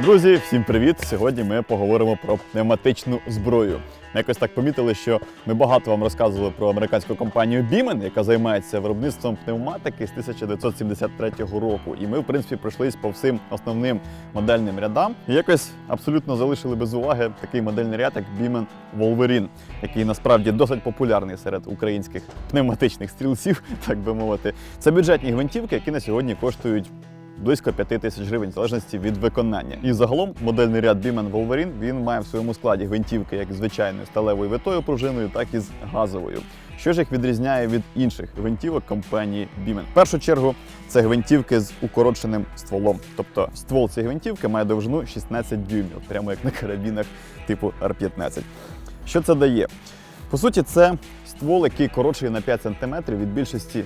Друзі, всім привіт! Сьогодні ми поговоримо про пневматичну зброю. Ми якось так помітили, що ми багато вам розказували про американську компанію Biemen, яка займається виробництвом пневматики з 1973 року. І ми, в принципі, пройшлись по всім основним модельним рядам. І якось абсолютно залишили без уваги такий модельний ряд, як Biemen Wolverine, який насправді досить популярний серед українських пневматичних стрілців, так би мовити. Це бюджетні гвинтівки, які на сьогодні коштують близько 5 тисяч гривень, в залежності від виконання. І загалом модельний ряд Biemen Wolverine він має в своєму складі гвинтівки як звичайною сталевою витою пружиною, так і з газовою. Що ж їх відрізняє від інших гвинтівок компанії Biemen? В першу чергу це гвинтівки з укороченим стволом. Тобто ствол цієї гвинтівки має довжину 16 дюймів, прямо як на карабінах типу R15. Що це дає? По суті, це ствол, який коротший на 5 см від більшості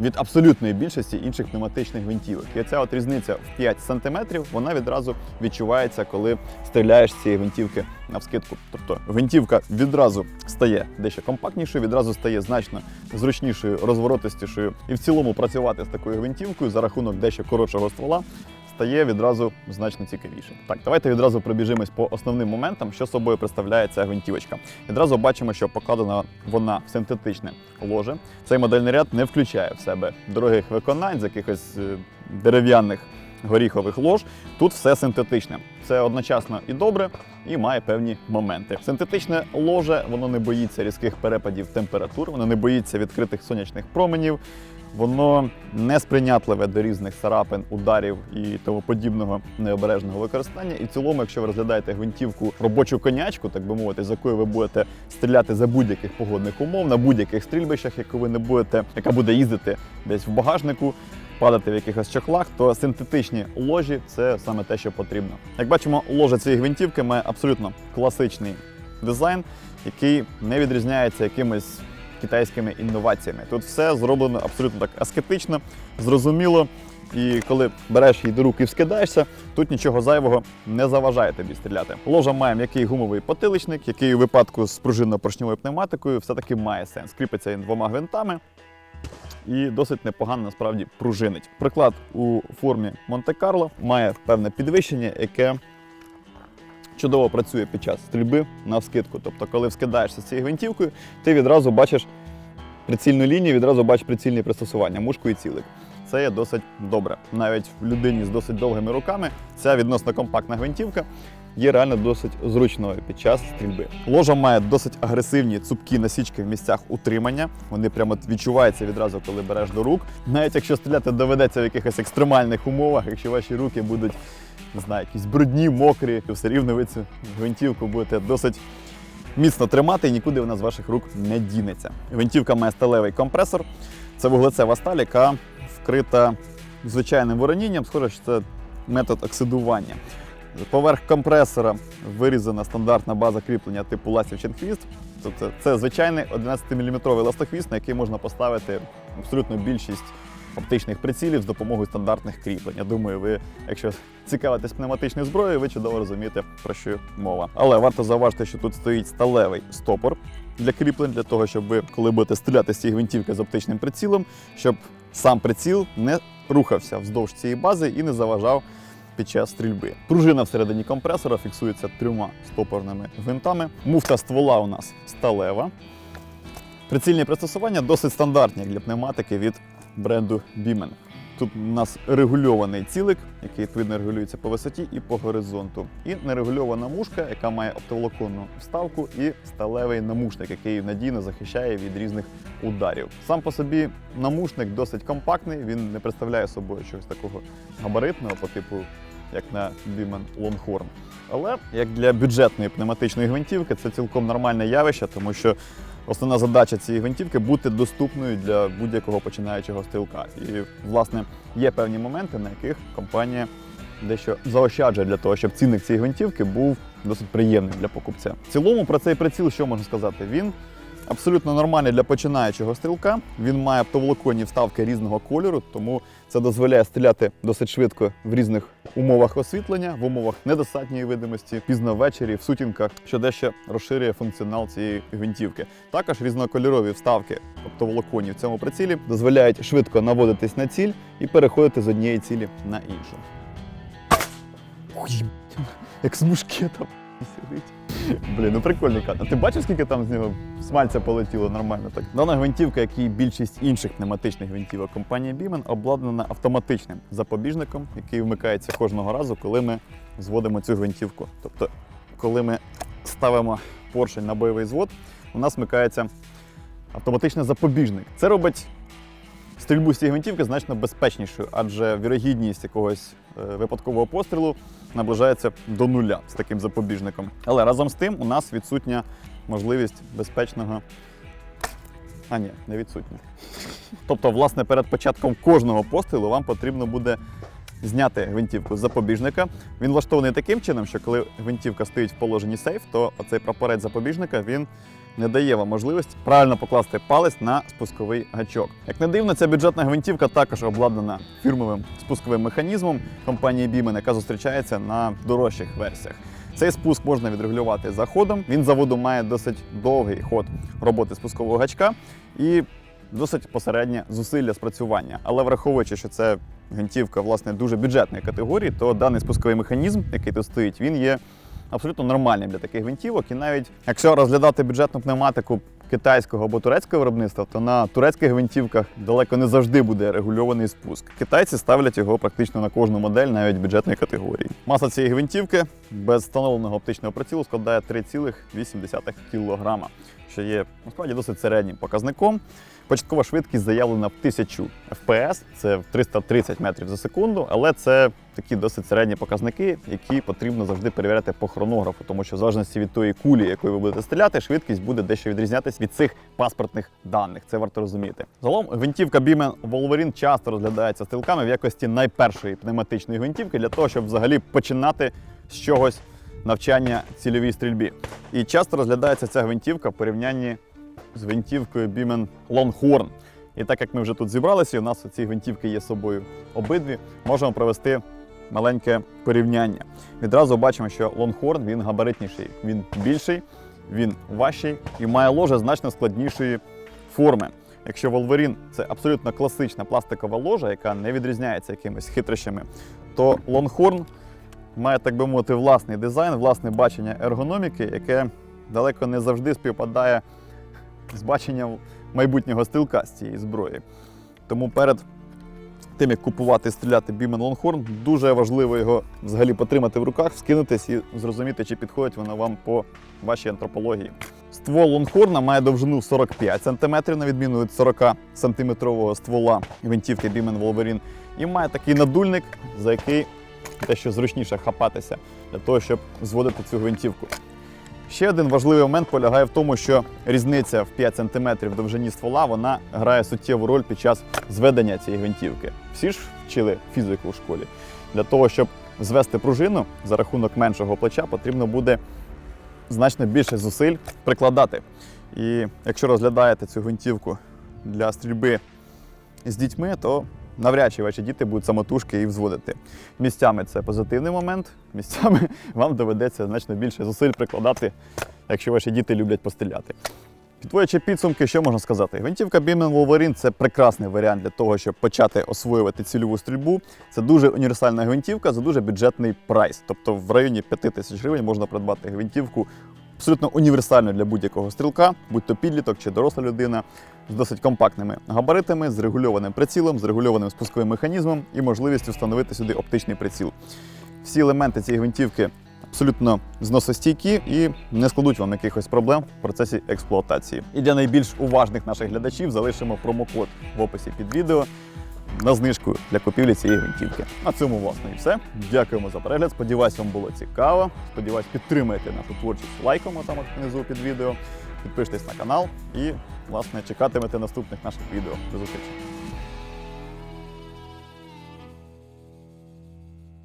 від абсолютної більшості інших пневматичних гвинтівок. І ця от різниця в 5 см, вона відразу відчувається, коли стріляєш з цієї гвинтівки навскидку. Тобто гвинтівка відразу стає дещо компактнішою, відразу стає значно зручнішою, розворотистішою. І в цілому працювати з такою гвинтівкою за рахунок дещо коротшого ствола. Стає відразу значно цікавіше. Так, давайте відразу пробіжимось по основним моментам, що собою представляє ця гвинтівочка. Відразу бачимо, що покладена вона в синтетичне ложе. Цей модельний ряд не включає в себе дорогих виконань з якихось е, дерев'яних горіхових лож. Тут все синтетичне. Це одночасно і добре, і має певні моменти. Синтетичне ложе воно не боїться різких перепадів температур, воно не боїться відкритих сонячних променів. Воно не сприйнятливе до різних царапин, ударів і тому подібного необережного використання. І в цілому, якщо ви розглядаєте гвинтівку робочу конячку, так би мовити, з якою ви будете стріляти за будь-яких погодних умов, на будь-яких стрільбищах, яку ви не будете, яка буде їздити десь в багажнику, падати в якихось чохлах, то синтетичні ложі це саме те, що потрібно. Як бачимо, ложа цієї гвинтівки має абсолютно класичний дизайн, який не відрізняється якимись китайськими інноваціями. Тут все зроблено абсолютно так аскетично, зрозуміло. І коли береш її до рук і вскидаєшся, тут нічого зайвого не заважає тобі стріляти. Ложа має м'який гумовий потиличник, який у випадку з пружинно-поршньовою пневматикою все-таки має сенс. Кріпиться він двома гвинтами і досить непогано насправді пружинить. Приклад у формі Монте-Карло має певне підвищення, яке чудово працює під час стрільби на вскидку. Тобто, коли вскидаєшся з цією гвинтівкою, ти відразу бачиш прицільну лінію, відразу бачиш прицільні пристосування, мушку і цілик. Це є досить добре. Навіть в людині з досить довгими руками ця відносно компактна гвинтівка є реально досить зручною під час стрільби. Ложа має досить агресивні цупкі насічки в місцях утримання. Вони прямо відчуваються відразу, коли береш до рук. Навіть якщо стріляти доведеться в якихось екстремальних умовах, якщо ваші руки будуть не знаю, якісь брудні, мокрі, то все рівно ви цю гвинтівку будете досить міцно тримати і нікуди вона з ваших рук не дінеться. Гвинтівка має сталевий компресор. Це вуглецева сталь, яка вкрита звичайним воронінням. Схоже, що це метод оксидування. Поверх компресора вирізана стандартна база кріплення типу ластівчин хвіст. Тобто це звичайний 11-мм ластохвіст, на який можна поставити абсолютно більшість оптичних прицілів з допомогою стандартних кріплень. Я думаю, ви, якщо цікавитесь пневматичною зброєю, ви чудово розумієте, про що мова. Але варто зауважити, що тут стоїть сталевий стопор для кріплень, для того, щоб ви, коли будете стріляти з цієї гвинтівки з оптичним прицілом, щоб сам приціл не рухався вздовж цієї бази і не заважав під час стрільби. Пружина всередині компресора фіксується трьома стопорними гвинтами. Муфта ствола у нас сталева. Прицільні пристосування досить стандартні для пневматики від бренду Biemen. Тут у нас регульований цілик, який відповідно регулюється по висоті і по горизонту. І нерегульована мушка, яка має оптоволоконну вставку, і сталевий намушник, який надійно захищає від різних ударів. Сам по собі намушник досить компактний, він не представляє собою чогось такого габаритного по типу, як на Biemen Longhorn. Але як для бюджетної пневматичної гвинтівки, це цілком нормальне явище, тому що Основна задача цієї гвинтівки бути доступною для будь-якого починаючого стрілка. І, власне, є певні моменти, на яких компанія дещо заощаджує для того, щоб цінник цієї гвинтівки був досить приємним для покупця. В цілому про цей приціл, що можна сказати, він абсолютно нормальний для починаючого стрілка. Він має оптоволоконні вставки різного кольору, тому це дозволяє стріляти досить швидко в різних умовах освітлення, в умовах недостатньої видимості, пізно ввечері, в сутінках, що дещо розширює функціонал цієї гвинтівки. Також різнокольорові вставки оптоволоконні в цьому прицілі дозволяють швидко наводитись на ціль і переходити з однієї цілі на іншу. Ой, як з мушкета сидить. Блін, ну прикольний кат. Ти бачив, скільки там з нього смальця полетіло нормально так? Дана гвинтівка, як і більшість інших пневматичних гвинтівок компанії Biemen, обладнана автоматичним запобіжником, який вмикається кожного разу, коли ми зводимо цю гвинтівку. Тобто, коли ми ставимо поршень на бойовий звод, у нас вмикається автоматичний запобіжник. Це робить стрільбу з цієї гвинтівки значно безпечнішою, адже вірогідність якогось е, випадкового пострілу наближається до нуля з таким запобіжником. Але разом з тим у нас відсутня можливість безпечного. А ні, не відсутня. Тобто, власне, перед початком кожного пострілу вам потрібно буде зняти гвинтівку з запобіжника. Він влаштований таким чином, що коли гвинтівка стоїть в положенні сейф, то оцей прапорець запобіжника він не дає вам можливості правильно покласти палець на спусковий гачок. Як не дивно, ця бюджетна гвинтівка також обладнана фірмовим спусковим механізмом компанії Biemen, яка зустрічається на дорожчих версіях. Цей спуск можна відрегулювати за ходом. Він заводу має досить довгий ход роботи спускового гачка і досить посереднє зусилля спрацювання. Але враховуючи, що це гвинтівка власне дуже бюджетної категорії, то даний спусковий механізм, який тут стоїть, він є абсолютно нормальним для таких гвинтівок. І навіть якщо розглядати бюджетну пневматику китайського або турецького виробництва, то на турецьких гвинтівках далеко не завжди буде регульований спуск. Китайці ставлять його практично на кожну модель, навіть бюджетної категорії. Маса цієї гвинтівки без встановленого оптичного прицілу складає 3,8 кг, що є насправді досить середнім показником. Початкова швидкість заявлена в 1000 FPS, це в 330 метрів за секунду, але це такі досить середні показники, які потрібно завжди перевіряти по хронографу, тому що в залежності від тої кулі, якою ви будете стріляти, швидкість буде дещо відрізнятися від цих паспортних даних. Це варто розуміти. Загалом гвинтівка Biemen Wolverine часто розглядається стрілками в якості найпершої пневматичної гвинтівки для того, щоб взагалі починати з чогось навчання цільовій стрільбі. І часто розглядається ця гвинтівка в порівнянні з гвинтівкою Biemen Longhorn. І так як ми вже тут зібралися, і у нас ці гвинтівки є собою обидві, можемо провести маленьке порівняння. Відразу бачимо, що Longhorn він габаритніший, він більший, він важчий і має ложе значно складнішої форми. Якщо Wolverine – це абсолютно класична пластикова ложа, яка не відрізняється якимись хитрощами, то Longhorn має, так би мовити, власний дизайн, власне бачення ергономіки, яке далеко не завжди співпадає з баченням майбутнього стрілка з цієї зброї. Тому перед тим, як купувати і стріляти Бімен Лонгхорн, дуже важливо його взагалі потримати в руках, вскинутись і зрозуміти, чи підходить воно вам по вашій антропології. Ствол лонгхорна має довжину 45 см, на відміну від 40 сантиметрового ствола гвинтівки Biemen Wolverine, і має такий надульник, за який дещо зручніше хапатися для того, щоб зводити цю гвинтівку. Ще один важливий момент полягає в тому, що різниця в 5 см довжині ствола вона грає суттєву роль під час зведення цієї гвинтівки. Всі ж вчили фізику в школі. Для того, щоб звести пружину за рахунок меншого плеча, потрібно буде значно більше зусиль прикладати. І якщо розглядаєте цю гвинтівку для стрільби з дітьми, то навряд чи ваші діти будуть самотужки і взводити. Місцями це позитивний момент, місцями вам доведеться значно більше зусиль прикладати, якщо ваші діти люблять постріляти. Підводячи підсумки, що можна сказати? Гвинтівка Biemen Wolverine – це прекрасний варіант для того, щоб почати освоювати цільову стрільбу. Це дуже універсальна гвинтівка за дуже бюджетний прайс. Тобто в районі 5 тисяч гривень можна придбати гвинтівку абсолютно універсальну для будь-якого стрілка, будь то підліток чи доросла людина, з досить компактними габаритами, з регульованим прицілом, з регульованим спусковим механізмом і можливістю встановити сюди оптичний приціл. Всі елементи цієї гвинтівки абсолютно зносостійкі і не складуть вам якихось проблем в процесі експлуатації. І для найбільш уважних наших глядачів залишимо промокод в описі під відео на знижку для купівлі цієї гвинтівки. На цьому власне і все. Дякуємо за перегляд. Сподіваюсь, вам було цікаво. Сподіваюсь, підтримаєте нашу творчість лайком там от внизу під відео. Підпишитесь на канал і власне чекатимете наступних наших відео. До зустрічі!